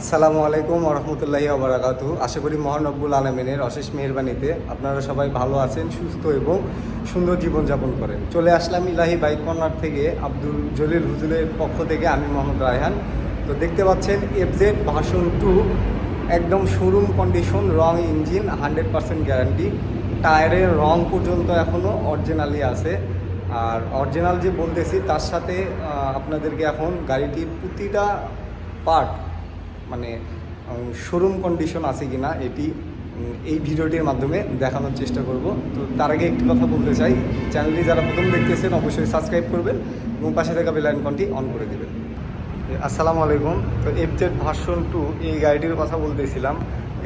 আসসালামু আলাইকুম রহমতুল্লাহি আবরাকাতু আশা করি মহানব্বুল আলমিনের অশেষ মেহরবানিতে আপনারা সবাই ভালো আছেন, সুস্থ এবং সুন্দর জীবনযাপন করেন। চলে আসলাম ইলাহি বাইক কর্নার থেকে আব্দুল জলিল হুজুরের পক্ষ থেকে, আমি মোহাম্মদ রায়হান। তো দেখতে পাচ্ছেন এফজেড ভার্সন টু একদম শোরুম কন্ডিশন রং ইঞ্জিন হান্ড্রেড পার্সেন্ট গ্যারান্টি টায়ারের রং পর্যন্ত এখনও অরিজিনালি আছে। আর অরিজিনাল যে বলতেছি, তার সাথে আপনাদেরকে এখন গাড়িটির প্রতিটা পার্ট মানে শোরুম কন্ডিশন আছে কিনা এটি এই ভিডিওটির মাধ্যমে দেখানোর চেষ্টা করব। তো তার আগে একটি কথা বলতে চাই চ্যানেলটি যারা প্রথম দেখতেছেন, অবশ্যই সাবস্ক্রাইব করবেন এবং পাশে থাকা বেল আইকনটি অন করে দেবেন। আসসালামু আলাইকুম। তো এফজেড ভার্সন টু এই গাড়িটির কথা বলতেছিলাম।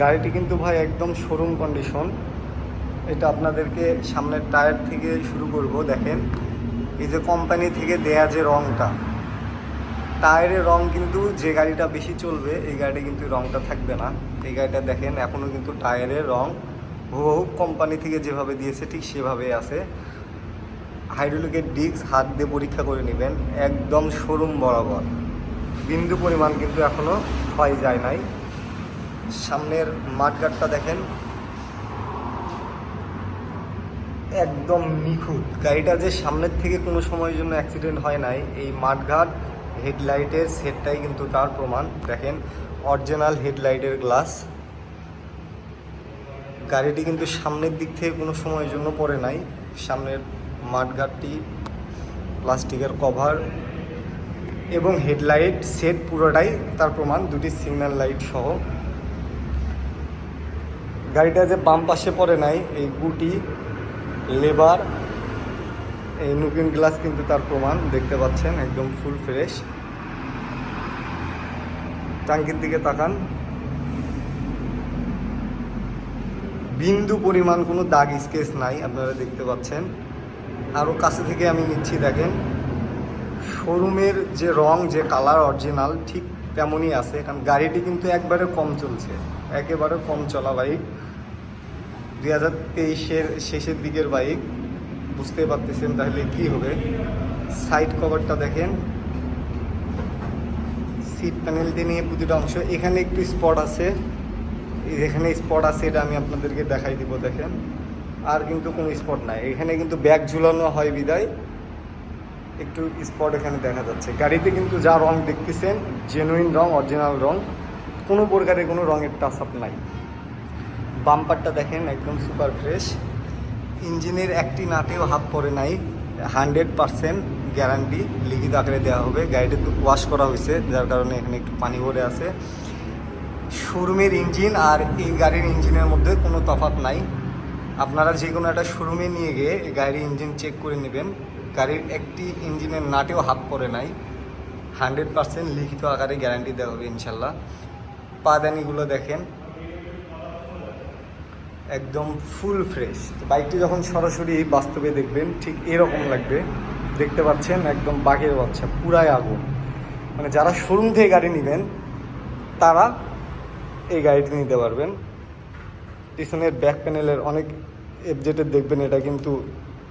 গাড়িটি কিন্তু ভাই একদম শোরুম কন্ডিশন এটা আপনাদেরকে সামনের টায়ার থেকে শুরু করব, দেখেন। এই যে কোম্পানি থেকে দেয়া যে রংটা টায়ারের রং কিন্তু যে গাড়িটা বেশি চলবে, এই গাড়িটা কিন্তু রংটা থাকবে না। এই গাড়িটা দেখেন এখনও কিন্তু টায়ারের রং হুবহু কোম্পানি থেকে যেভাবে দিয়েছে, ঠিক সেভাবে আছে। হাইড্রোলিকের ডিস্ক হাত দিয়ে পরীক্ষা করে নেবেন, একদম শোরুম বরাবর। বিন্দু পরিমাণ কিন্তু এখনও ক্ষয় যায় নাই। সামনের মাঠগাটটা দেখেন, একদম নিখুঁত। গাড়িটা যে সামনের থেকে কোনো সময়ের জন্য অ্যাক্সিডেন্ট হয় নাই, এই মাঠঘাট হেডলাইটের সেটটাই কিন্তু তার প্রমাণ। দেখেন অরিজিনাল হেডলাইটের গ্লাস গাড়িটি কিন্তু সামনের দিক থেকে কোনো সময়ের জন্য পড়ে নাই। সামনের মাঠঘাটটি প্লাস্টিকের কভার এবং হেডলাইট সেট পুরোটাই তার প্রমাণ, দুটি সিগন্যাল লাইট সহ। গাড়িটা যে বাম পাশে পড়ে নাই, এই গুটি লেবার এই নুকিন গ্লাস কিন্তু তার প্রমাণ, দেখতে পাচ্ছেন, একদম ফুল ফ্রেশ টাঙ্কির দিকে তাকান। বিন্দু পরিমাণ কোনো দাগ স্কেচ নাই, আপনারা দেখতে পাচ্ছেন। আরও কাছে থেকে আমি নিচ্ছি, দেখেন। শোরুমের যে রং, যে কালার অরিজিনাল, ঠিক তেমনই আছে, কারণ গাড়িটি কিন্তু একবারে কম চলছে। একেবারে কম চলা বাইক। দুই হাজার তেইশের শেষের দিকের বাইক। বুঝতে পারতেছেন তাহলে কি হবে? সাইড কভারটা দেখেন। সিট প্যানেল দিয়ে নিয়ে প্রতিটা অংশ। এখানে একটু স্পট আছে। এখানে স্পট আছে, এটা আমি আপনাদেরকে দেখাই দিব, দেখেন। আর কিন্তু কোনো স্পট নাই। এখানে কিন্তু ব্যাগ ঝুলানো হয় বিদায়। একটু স্পট এখানে দেখা যাচ্ছে। গাড়িতে কিন্তু যা রং দেখতেছেন জেনুইন রং অরিজিনাল রং, কোনো প্রকারের কোনো রঙের টাচ আপ নাই। বাম্পারটা দেখেন, একদম সুপার ফ্রেশ ইঞ্জিনের একটি নাটেও হাত পড়ে নাই। হান্ড্রেড পারসেন্ট গ্যারান্টি লিখিত আকারে দেওয়া হবে। গাড়িটি ওয়াশ করা হয়েছে, যার কারণে এখানে একটু পানি ভরে আছে। শোরুমের ইঞ্জিন আর এই গাড়ির ইঞ্জিনের মধ্যে কোনো তফাৎ নাই। আপনারা যে কোনো একটা শোরুমে নিয়ে গিয়ে গাড়ির ইঞ্জিন চেক করে নেবেন। গাড়ির একটি ইঞ্জিনের নাটেও হাত পড়ে নাই। হান্ড্রেড পারসেন্ট লিখিত আকারে গ্যারান্টি দেওয়া হবে ইনশাল্লাহ। পাদানিগুলো দেখেন একদম ফুল ফ্রেশ বাইকটি যখন সরাসরি বাস্তবে দেখবেন, ঠিক এরকম লাগবে। দেখতে পাচ্ছেন একদম বাঘের বাচ্চা, পুরাই আগুন। মানে যারা শোরুম থেকে গাড়ি নেবেন, তারা এই গাড়িটি নিতে পারবেন। পিছনের ব্যাক প্যানেলের অনেক এফজেটের দেখবেন, এটা কিন্তু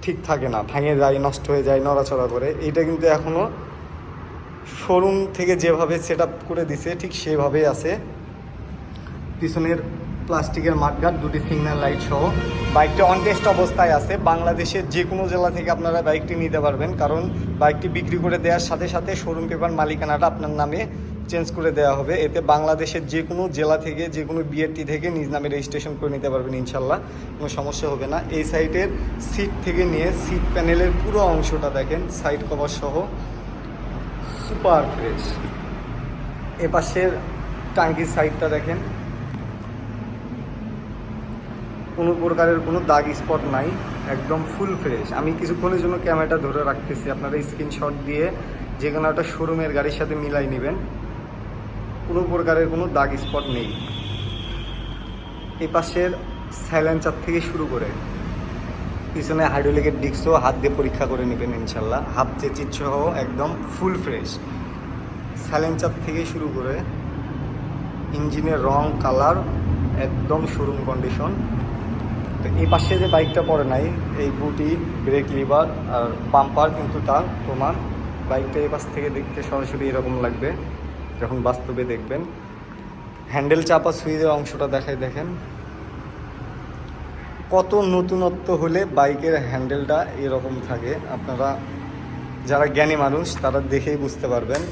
ঠিক থাকে না। ভাঙে যায়, নষ্ট হয়ে যায়, নড়াচড়া করে। এইটা কিন্তু এখনও শোরুম থেকে যেভাবে সেট করে দিছে, ঠিক সেভাবেই আছে। পিছনের প্লাস্টিকের মাঠঘাট দুটি সিগন্যাল লাইট সহ। বাইকটা অন টেস্ট অবস্থায় আছে। বাংলাদেশের যে কোনো জেলা থেকে আপনারা বাইকটি নিতে পারবেন। কারণ বাইকটি বিক্রি করে দেওয়ার সাথে সাথে শোরুম পেপার মালিকানাটা আপনার নামে চেঞ্জ করে দেওয়া হবে। এতে বাংলাদেশের যে কোনো জেলা থেকে যে কোনো বিএরটি থেকে নিজ নামে রেজিস্ট্রেশন করে নিতে পারবেন ইনশাল্লাহ কোনো সমস্যা হবে না। এই সাইডের সিট থেকে নিয়ে সিট প্যানেলের পুরো অংশটা দেখেন। সাইড কভার সহ। সুপার ফ্রেশ এপাশের টাঙ্কির সাইডটা দেখেন। কোনো প্রকারের কোনো দাগ স্পট নাই, একদম ফুল ফ্রেশ আমি কিছুক্ষণের জন্য ক্যামেরাটা ধরে রাখতেছি, আপনারা স্ক্রিনশট দিয়ে যে কোনো একটা শোরুমের গাড়ির সাথে মিলাই নেবেন। কোনো প্রকারের কোনো দাগ স্পট নেই। এই পাশের থেকে শুরু করে, পিছনে হাইড্রোলিকের ডিস্কও হাত দিয়ে পরীক্ষা করে নেবেন ইনশাল্লাহ। হাফ চেচির সহ একদম ফুল ফ্রেশ সাইলেন্সার থেকে শুরু করে ইঞ্জিনের রং কালার একদম শোরুম কন্ডিশন তো এই পাশে যে বাইকটা পড়ে নাই, এই বুটি ব্রেক লিভার আর পাম্পার কিন্তু তার প্রমাণ। বাইকটা এই পাশ থেকে দেখতে সরাসরি এরকম লাগবে, যখন বাস্তবে দেখবেন। হ্যান্ডেল চাপা সুইচের অংশটা দেখাই দেখেন। কত নতুনত্ব হলে বাইকের হ্যান্ডেলটা এরকম থাকে। আপনারা যারা জ্ঞানী মানুষ, তারা দেখেই বুঝতে পারবেন।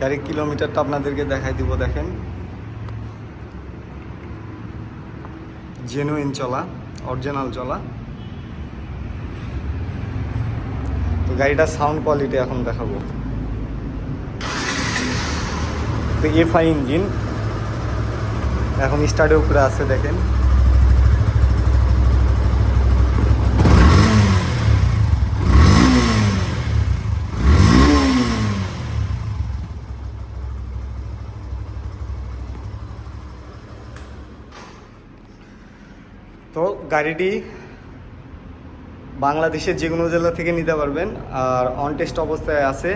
গাড়ির কিলোমিটারটা আপনাদেরকে দেখাই দিব, দেখেন। জেনুইন চলা অরিজিনাল চলা। তো গাড়িটার সাউন্ড কোয়ালিটি এখন দেখাবো। তো এফআই ইঞ্জিন এখন স্টার্টের উপরে আছে, দেখেন। তো গাড়িটি বাংলাদেশের যে কোনো জেলা থেকে নিতে পারবেন। আর অন টেস্ট অবস্থায় আছে।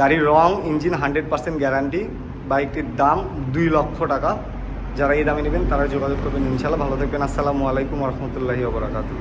গাড়ির রং ইঞ্জিন হান্ড্রেড পার্সেন্ট গ্যারান্টি বাইকটির দাম দুই লক্ষ টাকা। যারা এই দামে নেবেন, তারা যোগাযোগ করবেন ইনশাল্লাহ ভালো থাকবেন। আসসালামু আলাইকুম রহমতুল্লাহি ওবরাকাতু